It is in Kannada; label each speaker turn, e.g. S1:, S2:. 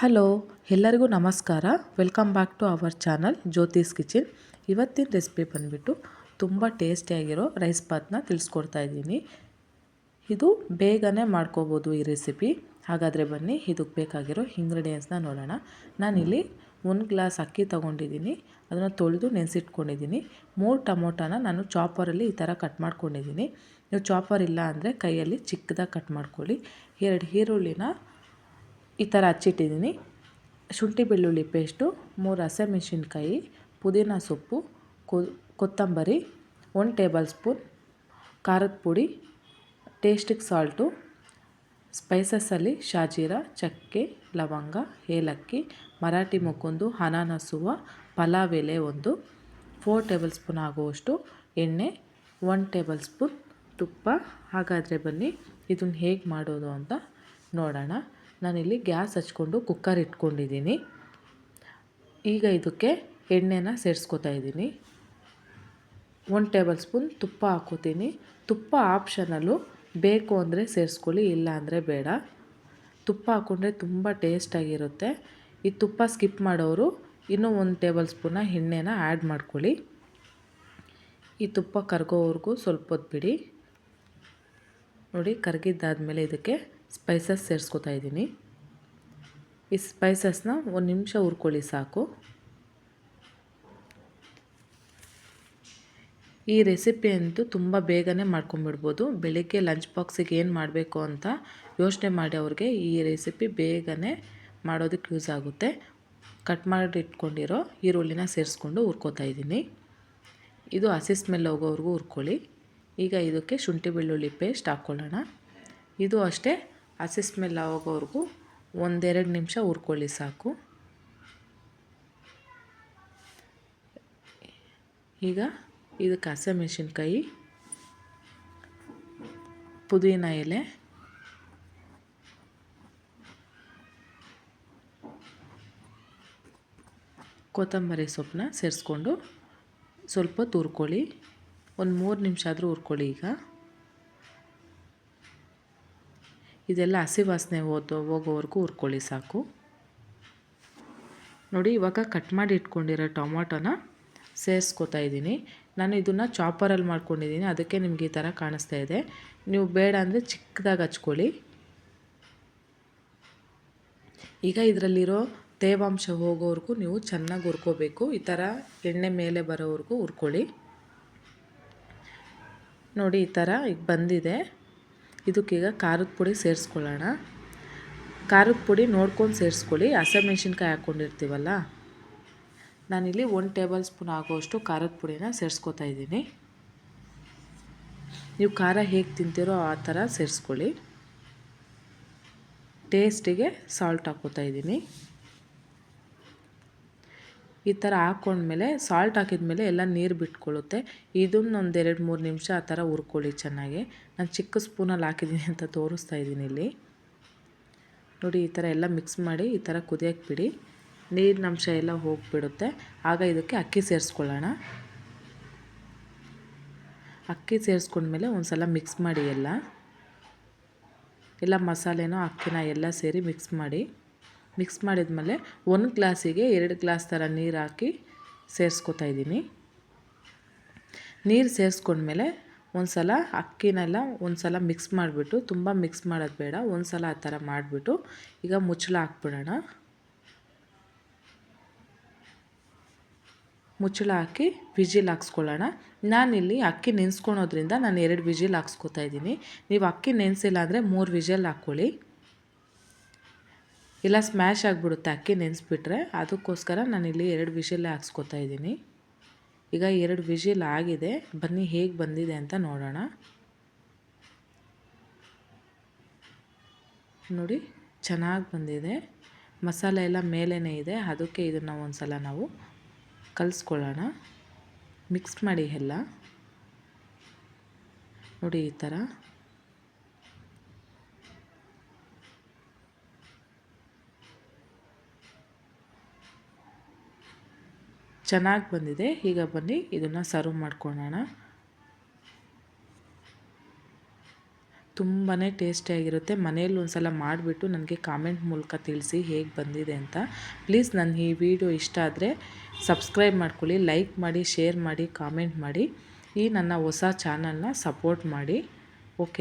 S1: ಹಲೋ, ಎಲ್ಲರಿಗೂ ನಮಸ್ಕಾರ. Welcome back to our channel Jyothi's kitchen. ಇವತ್ತಿನ ರೆಸಿಪಿ ಬಂದುಬಿಟ್ಟು ತುಂಬ ಟೇಸ್ಟಿಯಾಗಿರೋ ರೈಸ್ ಬಾತ್ನ ತಿಳಿಸ್ಕೊಡ್ತಾ ಇದ್ದೀನಿ. ಇದು ಬೇಗನೆ ಮಾಡ್ಕೋಬೋದು ಈ ರೆಸಿಪಿ. ಹಾಗಾದರೆ ಬನ್ನಿ, ಇದಕ್ಕೆ ಬೇಕಾಗಿರೋ ಇಂಗ್ರೀಡಿಯೆಂಟ್ಸ್ನ ನೋಡೋಣ. ನಾನಿಲ್ಲಿ ಒಂದು ಗ್ಲಾಸ್ ಅಕ್ಕಿ ತೊಗೊಂಡಿದ್ದೀನಿ. ಅದನ್ನು ತೊಳೆದು ನೆನೆಸಿಟ್ಕೊಂಡಿದ್ದೀನಿ. ಮೂರು ಟೊಮೊಟೊನ ನಾನು ಚಾಪರಲ್ಲಿ ಈ ಥರ ಕಟ್ ಮಾಡ್ಕೊಂಡಿದ್ದೀನಿ. ನೀವು ಚಾಪರ್ ಇಲ್ಲ ಅಂದರೆ ಕೈಯಲ್ಲಿ ಚಿಕ್ಕದಾಗಿ ಕಟ್ ಮಾಡ್ಕೊಳ್ಳಿ. ಎರಡು ಈರುಳ್ಳಿನ ಈ ಥರ ಹಚ್ಚಿಟ್ಟಿದ್ದೀನಿ. ಶುಂಠಿ ಬೆಳ್ಳುಳ್ಳಿ ಪೇಸ್ಟು, ಮೂರು ಹಸಿಮೆಣ್ಸಿನ್ಕಾಯಿ, ಪುದೀನ ಸೊಪ್ಪು ಕೊತ್ತಂಬರಿ ಒನ್ ಟೇಬಲ್ ಸ್ಪೂನ್ ಖಾರದ ಪುಡಿ, ಟೇಸ್ಟಿಗೆ ಸಾಲ್ಟು ಸ್ಪೈಸಸ್ಸಲ್ಲಿ ಶಾಜೀರ, ಚಕ್ಕೆ, ಲವಂಗ, ಏಲಕ್ಕಿ, ಮರಾಠಿ ಮೊಕ್ಕೊಂದು ಅನಾನಸುವ ಪಲಾವ್ ಎಲೆ ಒಂದು, ಫೋರ್ ಟೇಬಲ್ ಸ್ಪೂನ್ ಆಗುವಷ್ಟು ಎಣ್ಣೆ ಒನ್ ಟೇಬಲ್ ಸ್ಪೂನ್ ತುಪ್ಪ. ಹಾಗಾದರೆ ಬನ್ನಿ, ಇದನ್ನು ಹೇಗೆ ಮಾಡೋದು ಅಂತ ನೋಡೋಣ. ನಾನಿಲ್ಲಿ ಗ್ಯಾಸ್ ಹಚ್ಕೊಂಡು ಕುಕ್ಕರ್ ಇಟ್ಕೊಂಡಿದ್ದೀನಿ. ಈಗ ಇದಕ್ಕೆ ಎಣ್ಣೆನ ಸೇರಿಸ್ಕೊತಾ ಇದ್ದೀನಿ. ಒನ್ ಟೇಬಲ್ ಸ್ಪೂನ್ ತುಪ್ಪ ಹಾಕೋತೀನಿ ತುಪ್ಪ ಆಪ್ಷನಲ್ಲು ಬೇಕು ಅಂದರೆ ಸೇರಿಸ್ಕೊಳ್ಳಿ, ಇಲ್ಲ ಅಂದರೆ ಬೇಡ. ತುಪ್ಪ ಹಾಕ್ಕೊಂಡ್ರೆ ತುಂಬ ಟೇಸ್ಟಾಗಿರುತ್ತೆ ಈ ತುಪ್ಪ ಸ್ಕಿಪ್ ಮಾಡೋರು ಇನ್ನೂ ಒಂದು ಟೇಬಲ್ ಸ್ಪೂನ ಎಣ್ಣೆನ ಆ್ಯಡ್ ಮಾಡ್ಕೊಳ್ಳಿ. ಈ ತುಪ್ಪ ಕರ್ಗೋವರೆಗೂ ಸ್ವಲ್ಪ ಹೊತ್ತು ಬಿಡಿ. ನೋಡಿ, ಕರಗಿದ್ದಾದಮೇಲೆ ಇದಕ್ಕೆ ಸ್ಪೈಸಸ್ ಸೇರಿಸ್ಕೊತಾ ಇದ್ದೀನಿ. ಈ ಸ್ಪೈಸಸ್ನ ಒಂದು ನಿಮಿಷ ಹುರ್ಕೊಳ್ಳಿ ಸಾಕು. ಈ ರೆಸಿಪಿ ಅಂತೂ ತುಂಬ ಬೇಗನೆ ಮಾಡ್ಕೊಂಬಿಡ್ಬೋದು ಬೆಳಿಗ್ಗೆ ಲಂಚ್ ಬಾಕ್ಸಿಗೆ ಏನು ಮಾಡಬೇಕು ಅಂತ ಯೋಚನೆ ಮಾಡಿ ಅವ್ರಿಗೆ ಈ ರೆಸಿಪಿ ಬೇಗನೆ ಮಾಡೋದಕ್ಕೆ ಯೂಸ್ ಆಗುತ್ತೆ. ಕಟ್ ಮಾಡಿ ಇಟ್ಕೊಂಡಿರೋ ಈರುಳ್ಳಿನ ಸೇರಿಸ್ಕೊಂಡು ಹುರ್ಕೋತಾ ಇದ್ದೀನಿ. ಇದು ಹಸಿ ಸ್ಮೆಲ್ ಹೋಗೋವರೆಗೂ ಹುರ್ಕೊಳ್ಳಿ. ಈಗ ಇದಕ್ಕೆ ಶುಂಠಿ ಬೆಳ್ಳುಳ್ಳಿ ಪೇಸ್ಟ್ ಹಾಕ್ಕೊಳ್ಳೋಣ ಇದು ಅಷ್ಟೇ. ಹಸಿ ಸ್ಮೆಲ್ ಆಗೋವರೆಗೂ ಒಂದೆರಡು ನಿಮಿಷ ಹುರ್ಕೊಳ್ಳಿ ಸಾಕು. ಈಗ ಇದಕ್ಕೆ ಹಸಿಮೆಣ್ಸಿನ್ಕಾಯಿ ಪುದೀನ ಎಲೆ, ಕೊತ್ತಂಬರಿ ಸೊಪ್ಪನ್ನ ಸೇರಿಸ್ಕೊಂಡು ಸ್ವಲ್ಪ ತುರ್ಕೊಳ್ಳಿ. ಒಂದು ಮೂರು ನಿಮಿಷ ಆದರೂ ಹುರ್ಕೊಳ್ಳಿ ಈಗ. ಇದೆಲ್ಲ ಹಸಿ ವಾಸನೆ ಹೋದ ಹೋಗೋವರೆಗೂ ಹುರ್ಕೊಳ್ಳಿ ಸಾಕು. ನೋಡಿ ಇವಾಗ ಕಟ್ ಮಾಡಿ ಇಟ್ಕೊಂಡಿರೋ ಟೊಮೊಟೊನ ಸೇರಿಸ್ಕೊತಾ ಇದ್ದೀನಿ. ನಾನು ಇದನ್ನು ಚಾಪರಲ್ಲಿ ಮಾಡ್ಕೊಂಡಿದ್ದೀನಿ. ಅದಕ್ಕೆ ನಿಮಗೆ ಈ ಥರ ಕಾಣಿಸ್ತಾ ಇದೆ. ನೀವು ಬೇಡ ಅಂದರೆ ಚಿಕ್ಕದಾಗಿ ಹಚ್ಕೊಳ್ಳಿ. ಈಗ ಇದರಲ್ಲಿರೋ ತೇವಾಂಶ ಹೋಗೋವರೆಗೂ ನೀವು ಚೆನ್ನಾಗಿ ಹುರ್ಕೋಬೇಕು. ಈ ಥರ ಎಣ್ಣೆ ಮೇಲೆ ಬರೋವರೆಗೂ ಹುರ್ಕೊಳ್ಳಿ. ನೋಡಿ ಈ ಥರ ಈಗ ಬಂದಿದೆ. ಇದಕ್ಕೀಗ ಖಾರದ ಪುಡಿ ಸೇರಿಸ್ಕೊಳ್ಳೋಣ. ಖಾರದ ಪುಡಿ ನೋಡ್ಕೊಂಡು ಸೇರಿಸ್ಕೊಳ್ಳಿ. ಹಸಿಮೆಣ್ಸಿನ್ಕಾಯಿ ಹಾಕ್ಕೊಂಡಿರ್ತೀವಲ್ಲ? ನಾನಿಲ್ಲಿ ಒಂದು ಟೇಬಲ್ ಸ್ಪೂನ್ ಆಗೋಷ್ಟು ಖಾರದ ಪುಡಿನ ಸೇರಿಸ್ಕೊತಾ ಇದ್ದೀನಿ. ನೀವು ಖಾರ ಹೇಗೆ ತಿಂತೀರೋ ಆ ಥರ ಸೇರಿಸ್ಕೊಳ್ಳಿ. ಟೇಸ್ಟಿಗೆ ಸಾಲ್ಟ್ ಹಾಕೋತಾ ಇದ್ದೀನಿ. ಈ ಥರ ಹಾಕ್ಕೊಂಡ್ಮೇಲೆ ಸಾಲ್ಟ್ ಹಾಕಿದ್ಮೇಲೆ ಎಲ್ಲ ನೀರು ಬಿಟ್ಕೊಳ್ಳುತ್ತೆ. ಇದನ್ನ ಒಂದು ಎರಡು ಮೂರು ನಿಮಿಷ ಆ ಥರ ಹುರ್ಕೊಳ್ಳಿ ಚೆನ್ನಾಗಿ. ನಾನು ಚಿಕ್ಕ ಸ್ಪೂನಲ್ಲಿ ಹಾಕಿದ್ದೀನಿ ಅಂತ ತೋರಿಸ್ತಾ ಇದ್ದೀನಿ ಇಲ್ಲಿ. ನೋಡಿ, ಈ ಥರ ಎಲ್ಲ ಮಿಕ್ಸ್ ಮಾಡಿ ಈ ಥರ ಕುದಿಯೋಕ್ಕೆ ಬಿಡಿ ನೀರಿನ ಅಂಶ ಎಲ್ಲ ಹೋಗಿಬಿಡುತ್ತೆ. ಆಗ ಇದಕ್ಕೆ ಅಕ್ಕಿ ಸೇರಿಸ್ಕೊಳ್ಳೋಣ. ಅಕ್ಕಿ ಸೇರಿಸ್ಕೊಂಡ್ಮೇಲೆ ಒಂದು ಸಲ ಮಿಕ್ಸ್ ಮಾಡಿ ಎಲ್ಲ. ಎಲ್ಲ ಮಸಾಲೆನೂ, ಅಕ್ಕಿನ ಎಲ್ಲ ಸೇರಿ ಮಿಕ್ಸ್ ಮಾಡಿ. ಮಿಕ್ಸ್ ಮಾಡಿದ್ಮೇಲೆ ಒಂದು ಗ್ಲಾಸಿಗೆ ಎರಡು ಗ್ಲಾಸ್ ಥರ ನೀರು ಹಾಕಿ ಸೇರಿಸ್ಕೊತಾ ಇದ್ದೀನಿ. ನೀರು ಸೇರಿಸ್ಕೊಂಡ್ಮೇಲೆ ಒಂದು ಸಲ ಅಕ್ಕಿನೆಲ್ಲ ಒಂದು ಸಲ ಮಿಕ್ಸ್ ಮಾಡಿಬಿಟ್ಟು, ತುಂಬ ಮಿಕ್ಸ್ ಮಾಡೋದು ಬೇಡ ಒಂದು ಸಲ ಆ ಥರ ಮಾಡಿಬಿಟ್ಟು ಈಗ ಮುಚ್ಚಳ ಹಾಕ್ಬಿಡೋಣ. ಮುಚ್ಚಳ ಹಾಕಿ ವಿಜಿಲ್ ಹಾಕ್ಸ್ಕೊಳ್ಳೋಣ. ನಾನಿಲ್ಲಿ ಅಕ್ಕಿ ನೆನೆಸ್ಕೊಳೋದ್ರಿಂದ ನಾನು ಎರಡು ವಿಜಿಲ್ ಹಾಕ್ಸ್ಕೊತಾ ಇದ್ದೀನಿ. ನೀವು ಅಕ್ಕಿ ನೆನೆಸಿಲ್ಲ ಅಂದರೆ ಮೂರು ವಿಜಿಲ್ ಹಾಕ್ಕೊಳ್ಳಿ. ಇಲ್ಲ ಸ್ಮ್ಯಾಶ್ ಆಗಿಬಿಡುತ್ತೆ ಅಕ್ಕಿ ನೆನೆಸ್ಬಿಟ್ರೆ. ಅದಕ್ಕೋಸ್ಕರ ನಾನಿಲ್ಲಿ ಎರಡು ವಿಷಲ್ ಹಾಕ್ಸ್ಕೊತಾ ಇದ್ದೀನಿ. ಈಗ ಎರಡು ವಿಷಿಲ್ ಆಗಿದೆ. ಬನ್ನಿ, ಹೇಗೆ ಬಂದಿದೆ ಅಂತ ನೋಡೋಣ. ನೋಡಿ, ಚೆನ್ನಾಗಿ ಬಂದಿದೆ. ಮಸಾಲೆ ಎಲ್ಲ ಮೇಲೇ ಇದೆ. ಅದಕ್ಕೆ ಇದನ್ನು ಒಂದು ಸಲ ನಾವು ಕಲಿಸ್ಕೊಳ್ಳೋಣ. ಮಿಕ್ಸ್ ಮಾಡಿ ಎಲ್ಲ. ನೋಡಿ, ಈ ಥರ. ಚೆನ್ನಾಗಿ ಬಂದಿದೆ. ಈಗ ಬನ್ನಿ, ಇದನ್ನು ಸರ್ವ್ ಮಾಡ್ಕೊಳ್ಳೋಣ ತುಂಬಾ ಟೇಸ್ಟಿಯಾಗಿರುತ್ತೆ ಮನೆಯಲ್ಲಿ ಒಂದು ಸಲ ಮಾಡಿಬಿಟ್ಟು ನನಗೆ ಕಾಮೆಂಟ್ ಮೂಲಕ ತಿಳಿಸಿ ಹೇಗೆ ಬಂದಿದೆ ಅಂತ. ಪ್ಲೀಸ್ ನನ್ನ ಈ ವಿಡಿಯೋ ಇಷ್ಟ ಆದರೆ ಸಬ್ಸ್ಕ್ರೈಬ್ ಮಾಡ್ಕೊಳ್ಳಿ ಲೈಕ್ ಮಾಡಿ ಶೇರ್ ಮಾಡಿ ಕಾಮೆಂಟ್ ಮಾಡಿ. ಈ ನನ್ನ ಹೊಸ ಚಾನಲ್ನ ಸಪೋರ್ಟ್ ಮಾಡಿ. ಓಕೆ